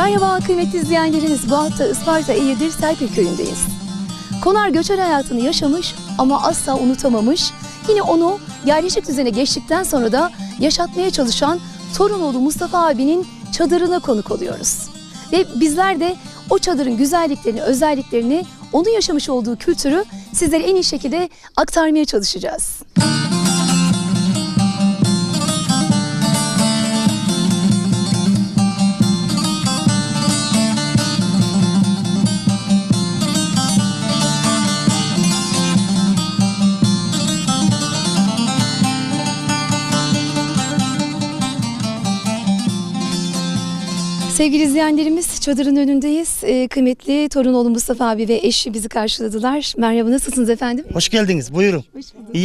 Merhaba kıymetli izleyenlerimiz. Bu hafta Isparta Eğirdir Serpil köyündeyiz. Konar göçer hayatını yaşamış ama asla unutamamış. Yine onu yerleşik düzene geçtikten sonra da yaşatmaya çalışan Torunoğlu Mustafa abinin çadırına konuk oluyoruz. Ve bizler de o çadırın güzelliklerini, özelliklerini, onun yaşamış olduğu kültürü sizlere en iyi şekilde aktarmaya çalışacağız. Sevgili izleyenlerimiz çadırın önündeyiz. Ee, kıymetli Torunoğlu Mustafa abi ve eşi bizi karşıladılar. Merhaba nasılsınız efendim? Hoş geldiniz. Buyurun. Hoş bulduk. İyi